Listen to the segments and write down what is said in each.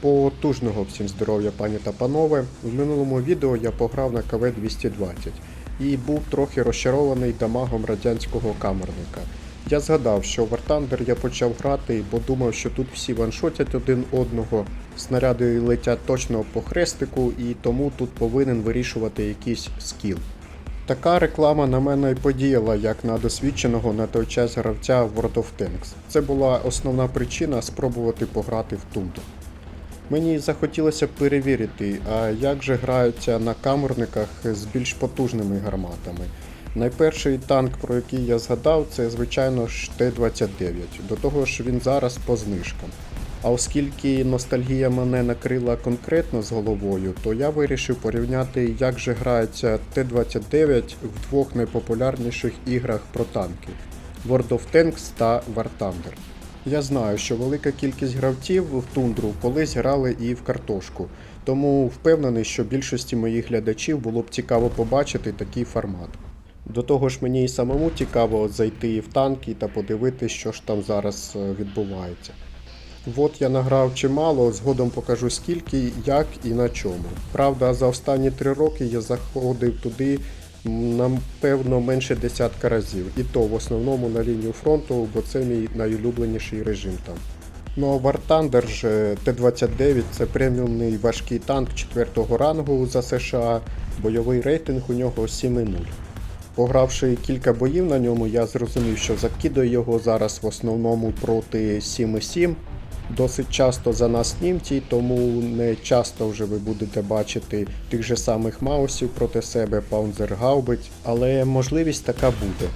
Потужного всім здоров'я, пані та панове. В минулому відео я пограв на КВ-220 і був трохи розчарований дамагом радянського камерника. Я згадав, що в Thunder я почав грати, бо думав, що тут всі ваншотять один одного, снаряди летять точно по хрестику, і тому тут повинен вирішувати якийсь скіл. Така реклама на мене й подіяла як на досвідченого на той час гравця World of Tanks. Це була основна причина спробувати пограти в Тунду. Мені захотілося перевірити, а як же граються на камерниках з більш потужними гарматами. Найперший танк, про який я згадав, це звичайно ж Т-29. До того ж він зараз по знижкам. А оскільки ностальгія мене накрила конкретно з головою, то я вирішив порівняти, як же грається Т-29 в двох найпопулярніших іграх про танки World of Tanks та War Thunder. Я знаю, що велика кількість гравців в тундру колись грали і в картошку, тому впевнений, що більшості моїх глядачів було б цікаво побачити такий формат. До того ж, мені і самому цікаво зайти в танки та подивитися, що ж там зараз е, відбувається. От я награв чимало, згодом покажу скільки, як і на чому. Правда, за останні три роки я заходив туди напевно менше десятка разів, і то в основному на лінію фронту, бо це мій найулюбленіший режим там. Ну а War Thunder ж е, Т-29 це преміумний важкий танк 4-го рангу за США, бойовий рейтинг у нього 7,0. Погравши кілька боїв на ньому, я зрозумів, що закидаю його зараз в основному проти 7,7. Досить часто за нас німці, тому не часто вже ви будете бачити тих же самих маусів проти себе, паунзергаубиць, але можливість така буде.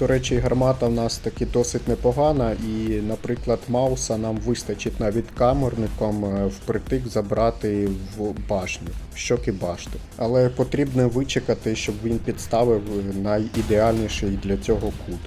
До речі, гармата в нас таки досить непогана, і, наприклад, Мауса нам вистачить навіть камерником е, впритик забрати в башню, в щоки башти. Але потрібно вичекати, щоб він підставив найідеальніший для цього кут.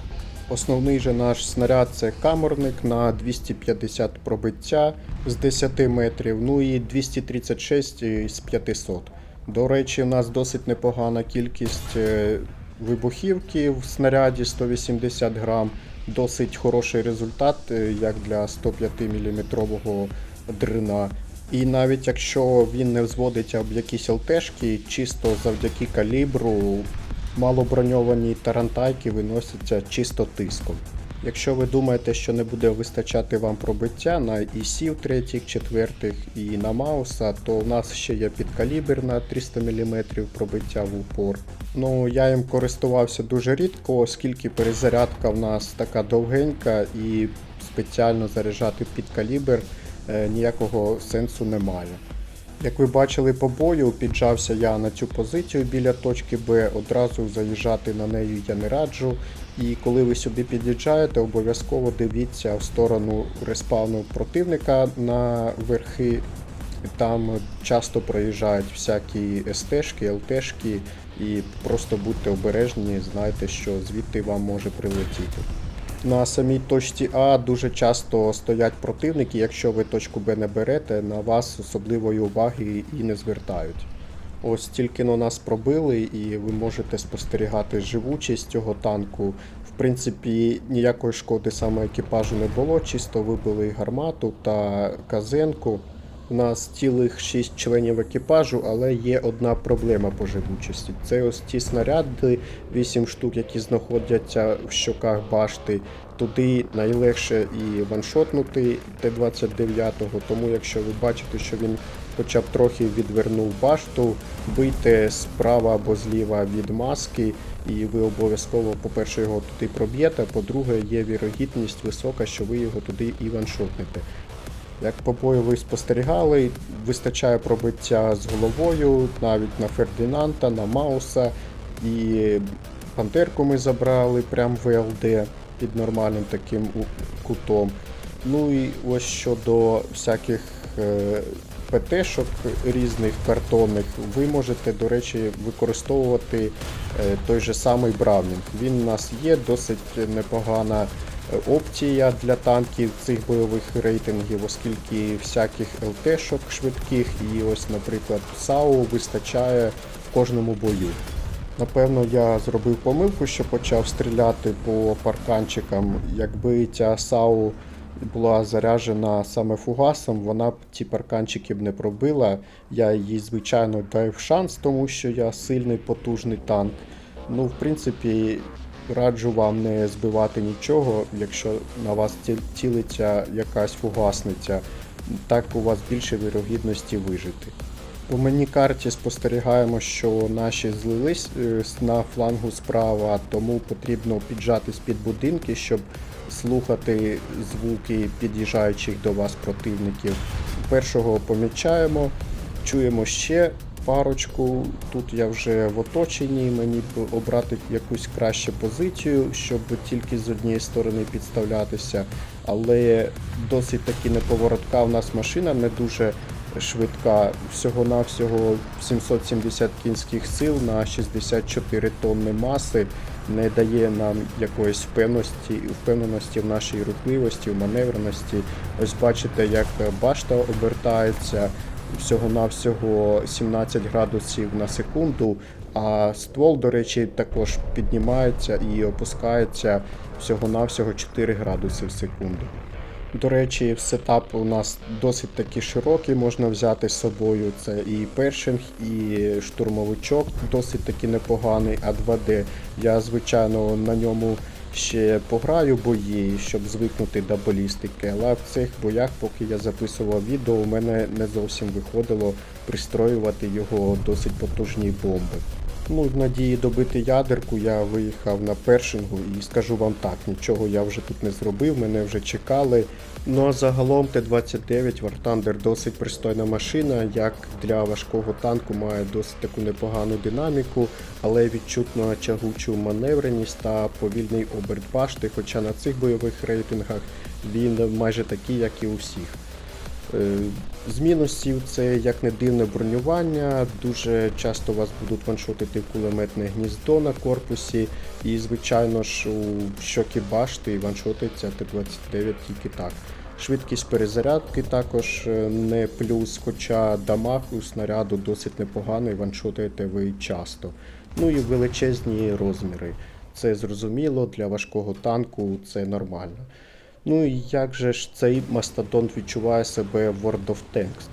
Основний же наш снаряд це камерник на 250 пробиття з 10 метрів, ну і 236 з 500. До речі, у нас досить непогана кількість е, вибухівки в снаряді 180 грам. Досить хороший результат, е, як для 105 мм дрина. І навіть якщо він не взводить об якісь ЛТшки, чисто завдяки калібру малоброньовані тарантайки виносяться чисто тиском. Якщо ви думаєте, що не буде вистачати вам пробиття на ІСів 3, 4 і на Мауса, то у нас ще є підкалібр на 300 мм пробиття в упор. Ну, я їм користувався дуже рідко, оскільки перезарядка в нас така довгенька і спеціально заряджати під калібр е, ніякого сенсу немає. Як ви бачили по бою, піджався я на цю позицію біля точки Б, одразу заїжджати на неї я не раджу. І коли ви сюди під'їжджаєте, обов'язково дивіться в сторону респауну противника на верхи. Там часто проїжджають всякі СТшки, ЛТшки, і просто будьте обережні, знайте, що звідти вам може прилетіти. На самій точці А дуже часто стоять противники, якщо ви точку Б не берете, на вас особливої уваги і не звертають. Ось тільки на нас пробили, і ви можете спостерігати живучість цього танку. В принципі, ніякої шкоди саме екіпажу не було, чисто вибили гармату та казенку. У нас цілих 6 членів екіпажу, але є одна проблема по живучості. Це ось ті снаряди, 8 штук, які знаходяться в щоках башти. Туди найлегше і ваншотнути Т-29, тому якщо ви бачите, що він хоча б трохи відвернув башту, бийте справа або зліва від маски, і ви обов'язково, по-перше, його туди проб'єте, по-друге, є вірогідність висока, що ви його туди і ваншотнете. Як по бою ви спостерігали, вистачає пробиття з головою, навіть на Фердинанта, на Мауса. І пантерку ми забрали прямо в ЛД під нормальним таким кутом. Ну і ось щодо всяких е, ПТ-шок різних картонних, ви можете, до речі, використовувати е, той же самий Браунінг. Він у нас є досить непогана опція для танків цих бойових рейтингів, оскільки всяких ЛТ-шок швидких і ось, наприклад, САУ вистачає в кожному бою. Напевно, я зробив помилку, що почав стріляти по парканчикам. Якби ця САУ була заряджена саме фугасом, вона б ті парканчики б не пробила. Я їй, звичайно, дав шанс, тому що я сильний потужний танк. Ну, в принципі, раджу вам не збивати нічого, якщо на вас цілиться якась фугасниця. Так у вас більше вірогідності вижити. По мені карті спостерігаємо, що наші злились е, на флангу справа, тому потрібно піджатись під будинки, щоб слухати звуки під'їжджаючих до вас противників. Першого помічаємо, чуємо ще парочку. Тут я вже в оточенні, мені б обрати якусь кращу позицію, щоб тільки з однієї сторони підставлятися. Але досить таки неповоротка у нас машина, не дуже швидка. Всього-навсього 770 кінських сил на 64 тонни маси не дає нам якоїсь впевненості, впевненості в нашій рухливості, в маневреності. Ось бачите, як башта обертається всього-навсього 17 градусів на секунду, а ствол, до речі, також піднімається і опускається всього-навсього 4 градуси в секунду. До речі, сетап у нас досить таки широкий, можна взяти з собою. Це і першинг, і штурмовичок досить таки непоганий, а 2D. Я, звичайно, на ньому ще пограю бої, щоб звикнути до балістики, але в цих боях, поки я записував відео, у мене не зовсім виходило пристроювати його досить потужні бомби. Ну, в надії добити ядерку, я виїхав на першингу і скажу вам так, нічого я вже тут не зробив, мене вже чекали. Ну а загалом Т-29 War Thunder досить пристойна машина, як для важкого танку має досить таку непогану динаміку, але відчутно тягучу маневреність та повільний оберт башти, хоча на цих бойових рейтингах він майже такий, як і у всіх. З мінусів це як не дивне бронювання. Дуже часто вас будуть ваншотити кулеметне гніздо на корпусі. І, звичайно ж, у щоки башти ваншотиться Т-29 тільки так. Швидкість перезарядки також е, не плюс, хоча дамаг у снаряду досить непоганий, ваншотуєте ви часто. Ну і величезні розміри. Це зрозуміло, для важкого танку це нормально. Ну і як же ж цей мастодонт відчуває себе в World of Tanks?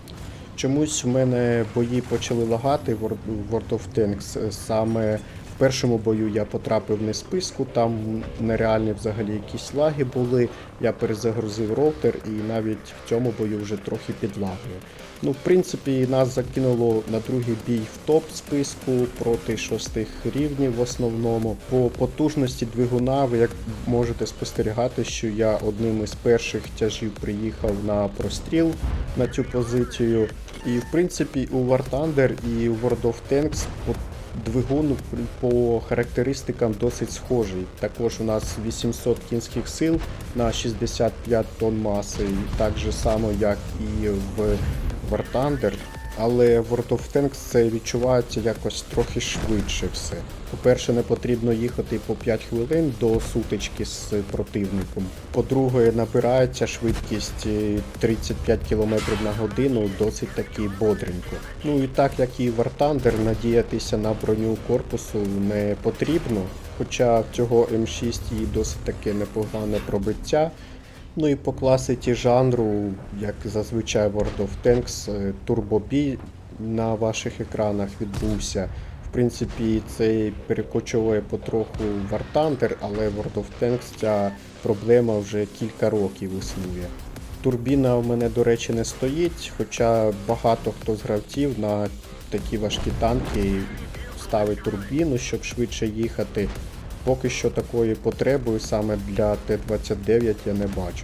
Чомусь в мене бої почали лагати в World of Tanks. Саме в першому бою я потрапив не списку, там нереальні взагалі якісь лаги були. Я перезагрузив роутер і навіть в цьому бою вже трохи підлагує. Ну, в принципі, нас закинуло на другий бій в топ списку проти шостих рівнів в основному. По потужності двигуна ви як можете спостерігати, що я одним із перших тяжів приїхав на простріл на цю позицію. І в принципі у War Thunder і у World of Tanks двигун по характеристикам досить схожий. Також у нас 800 кінських сил на 65 тонн маси, так же само, як і в War Thunder. Але в World of Tanks це відчувається якось трохи швидше все. По-перше, не потрібно їхати по 5 хвилин до сутички з противником. По-друге, набирається швидкість е, 35 км на годину досить таки бодренько. Ну і так як і War Thunder, надіятися на броню корпусу не потрібно. Хоча цього М6 і досить таке непогане пробиття. Ну і по класиці жанру, як зазвичай World of Tanks, е, турбобій на ваших екранах відбувся. В принципі, це перекочує потроху War Thunder, але World of Tanks ця проблема вже кілька років існує. Турбіна в мене, до речі, не стоїть, хоча багато хто з гравців на такі важкі танки ставить турбіну, щоб швидше їхати. Поки що такої потреби саме для Т-29 я не бачу.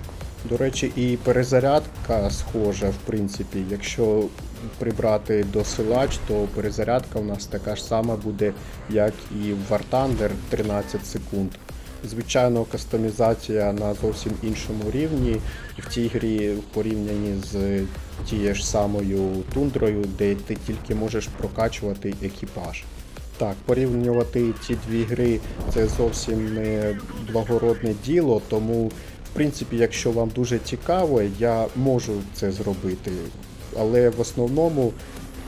До речі, і перезарядка схожа, в принципі. Якщо прибрати досилач, то перезарядка у нас така ж сама буде, як і в War Thunder 13 секунд. Звичайно, кастомізація на зовсім іншому рівні. В цій грі в порівнянні з тією ж самою тундрою, де ти тільки можеш прокачувати екіпаж. Так, порівнювати ці дві гри це зовсім не благородне діло, тому, в принципі, якщо вам дуже цікаво, я можу це зробити. Але в основному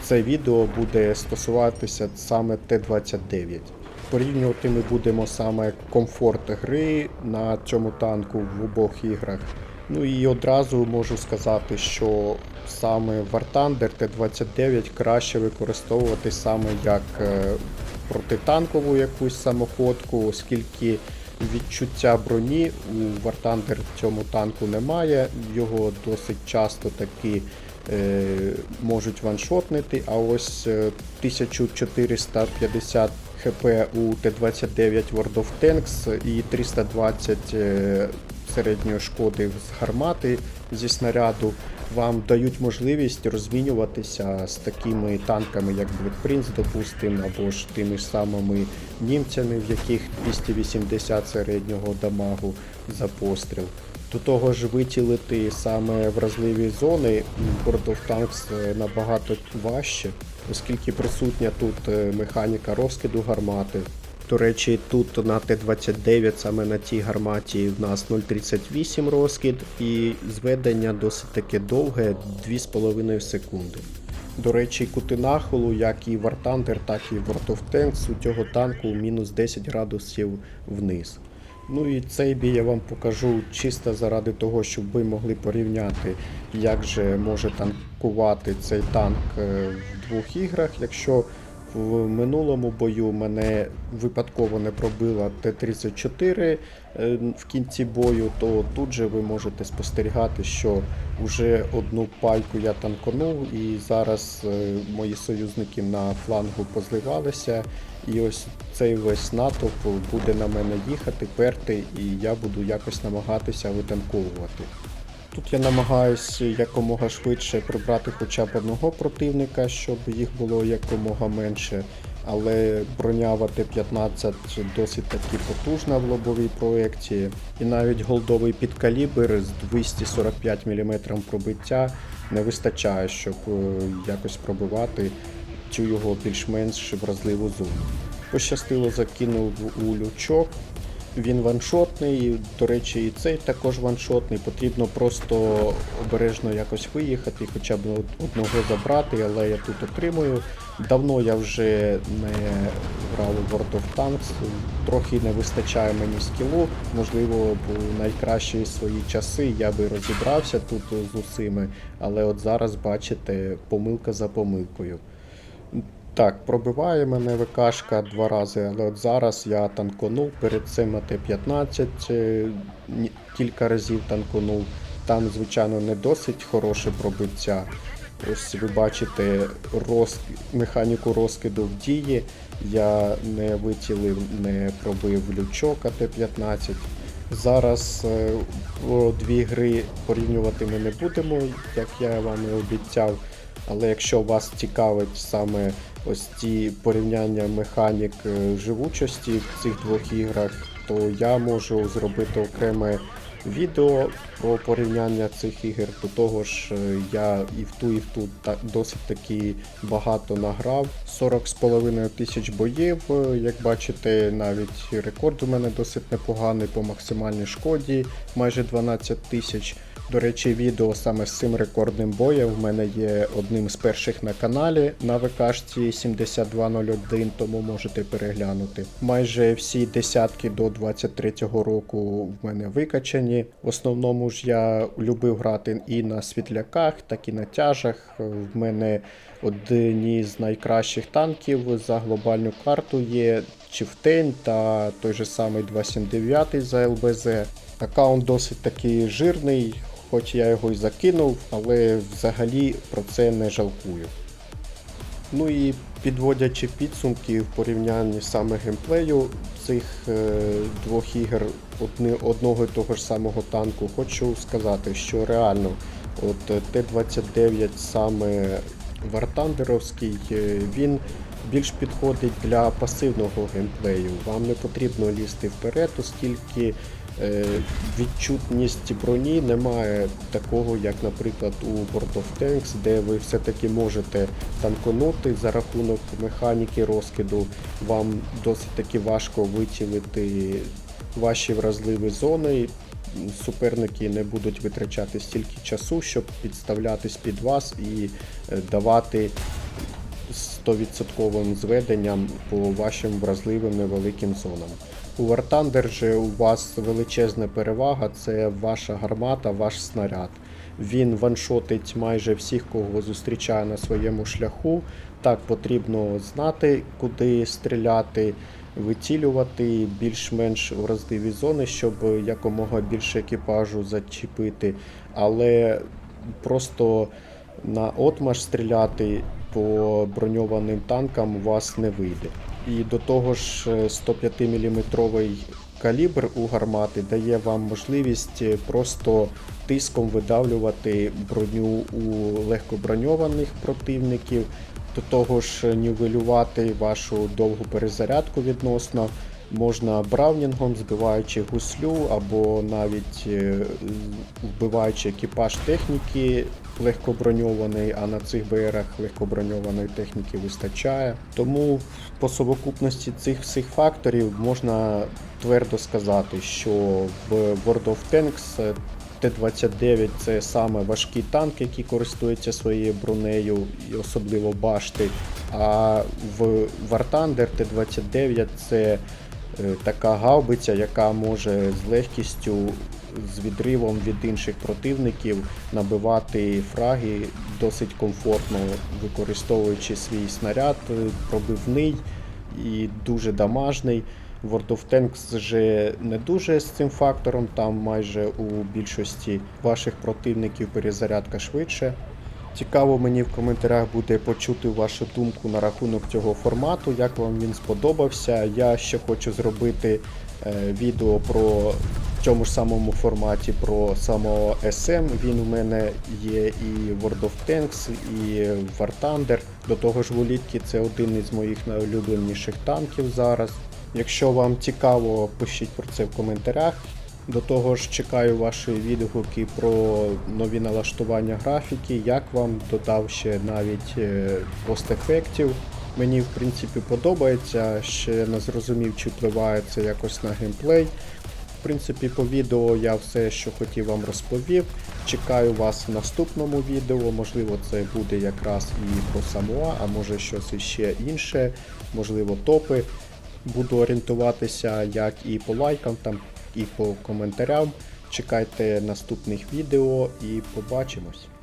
це відео буде стосуватися саме Т-29. Порівнювати ми будемо саме комфорт гри на цьому танку в обох іграх. Ну і одразу можу сказати, що саме War Thunder Т-29 краще використовувати саме як е, протитанкову якусь самоходку, оскільки відчуття броні у Thunder в цьому танку немає. Його досить часто таки е, можуть ваншотнити, а ось е, 1450 хп у Т-29 World of Tanks і 320 е, середньої шкоди з гармати зі снаряду вам дають можливість розмінюватися з такими танками, як Prince, допустимо, або ж тими ж самими німцями, в яких 280 середнього дамагу за постріл. До того ж, витілити саме вразливі зони World of Tanks е, набагато важче, оскільки присутня тут е, механіка розкиду гармати. До речі, тут на Т-29, саме на тій гарматі, в нас 0,38 розкид і зведення досить таки довге 2,5 секунди. До речі, кути нахилу, як і War Thunder, так і World of Tanks, у цього танку мінус 10 градусів вниз. Ну і цей бій я вам покажу чисто заради того, щоб ви могли порівняти, як же може танкувати цей танк е, в двох іграх. Якщо в минулому бою мене випадково не пробила Т-34 е, в кінці бою, то тут же ви можете спостерігати, що вже одну пальку я танконув, і зараз е, мої союзники на флангу позливалися. І ось цей весь натовп буде на мене їхати, перти, і я буду якось намагатися витанковувати. Тут я намагаюся якомога швидше прибрати хоча б одного противника, щоб їх було якомога менше. Але броня в АТ-15 досить таки потужна в лобовій проєкції. І навіть голдовий підкалібр з 245 мм пробиття не вистачає, щоб е, якось пробивати цю його більш-менш вразливу зону. Пощастило закинув у лючок. Він ваншотний, до речі, і цей також ваншотний. Потрібно просто обережно якось виїхати, хоча б одного забрати, але я тут отримую. Давно я вже не грав у World of Tanks, трохи не вистачає мені скілу. Можливо, у найкращі свої часи я би розібрався тут з усіми, але от зараз бачите, помилка за помилкою. Так, пробиває мене ВКшка два рази, але от зараз я танконув перед цим на Т-15 е, кілька разів танконув. Там, звичайно, не досить хороше пробиття. Ось ви бачите роз... механіку розкиду в дії. Я не витілив, не пробив лючок АТ-15. Зараз е, о, дві гри порівнювати ми не будемо, як я вам і обіцяв. Але якщо вас цікавить саме ось ці порівняння механік е, живучості в цих двох іграх, то я можу зробити окреме відео про порівняння цих ігор. До того ж, е, я і в ту, і в ту досить таки багато награв. 40,5 тисяч боїв. е, Як бачите, навіть рекорд у мене досить непоганий по максимальній шкоді, майже 12 тисяч. До речі, відео саме з цим рекордним боєм в мене є одним з перших на каналі на ВКшці 7201, тому можете переглянути. Майже всі десятки до 23-го року в мене викачані. В основному ж я любив грати і на світляках, так і на тяжах. В мене одні з найкращих танків за глобальну карту є Чифтень та той же самий 279 за ЛБЗ. Аккаунт досить таки жирний, хоч я його й закинув, але взагалі про це не жалкую. Ну і підводячи підсумки в порівнянні саме геймплею цих е, двох ігор одни, одного і того ж самого танку, хочу сказати, що реально от е, Т-29 саме Вартандеровський, е, він більш підходить для пасивного геймплею. Вам не потрібно лізти вперед, оскільки відчутність броні немає такого, як, наприклад, у World of Tanks, де ви все-таки можете танконути за рахунок механіки розкиду. Вам досить таки важко вицілити ваші вразливі зони. Суперники не будуть витрачати стільки часу, щоб підставлятись під вас і е, давати 100% зведенням по вашим вразливим невеликим зонам. У War Thunder же у вас величезна перевага це ваша гармата, ваш снаряд. Він ваншотить майже всіх, кого зустрічає на своєму шляху. Так потрібно знати, куди стріляти, вицілювати більш-менш вразливі зони, щоб якомога більше екіпажу зачепити. Але просто на отмаш стріляти по броньованим танкам у вас не вийде. І до того ж, е, 105 мм калібр у гармати дає вам можливість е, просто тиском видавлювати броню у легкоброньованих противників, до того ж нівелювати вашу довгу перезарядку відносно. Можна бравнінгом, збиваючи гуслю або навіть е, вбиваючи екіпаж техніки легкоброньований, а на цих БРах легкоброньованої техніки вистачає. Тому по совокупності цих всіх факторів можна твердо сказати, що в World of Tanks е, Т-29 це саме важкий танк, який користується своєю бронею, і особливо башти. А в War Thunder Т-29 це е, така гаубиця, яка може з легкістю, з відривом від інших противників набивати фраги досить комфортно, використовуючи свій снаряд е, пробивний і дуже дамажний. World of Tanks же не дуже з цим фактором, там майже у більшості ваших противників перезарядка швидше. Цікаво мені в коментарях буде почути вашу думку на рахунок цього формату, як вам він сподобався. Я ще хочу зробити е, відео про в цьому ж самому форматі про самого SM. Він у мене є і World of Tanks, і War Thunder. До того ж, Волітки це один із моїх найулюбленіших танків зараз. Якщо вам цікаво, пишіть про це в коментарях. До того ж, чекаю ваші відгуки про нові налаштування графіки, як вам додав ще навіть постефектів. Мені в принципі подобається, ще не зрозумів, чи впливає це якось на геймплей. В принципі, по відео я все, що хотів вам розповів. Чекаю вас в наступному відео. Можливо, це буде якраз і про Самуа, а може щось іще інше, можливо, топи. Буду орієнтуватися як і по лайкам, там, і по коментарям. Чекайте наступних відео і побачимось.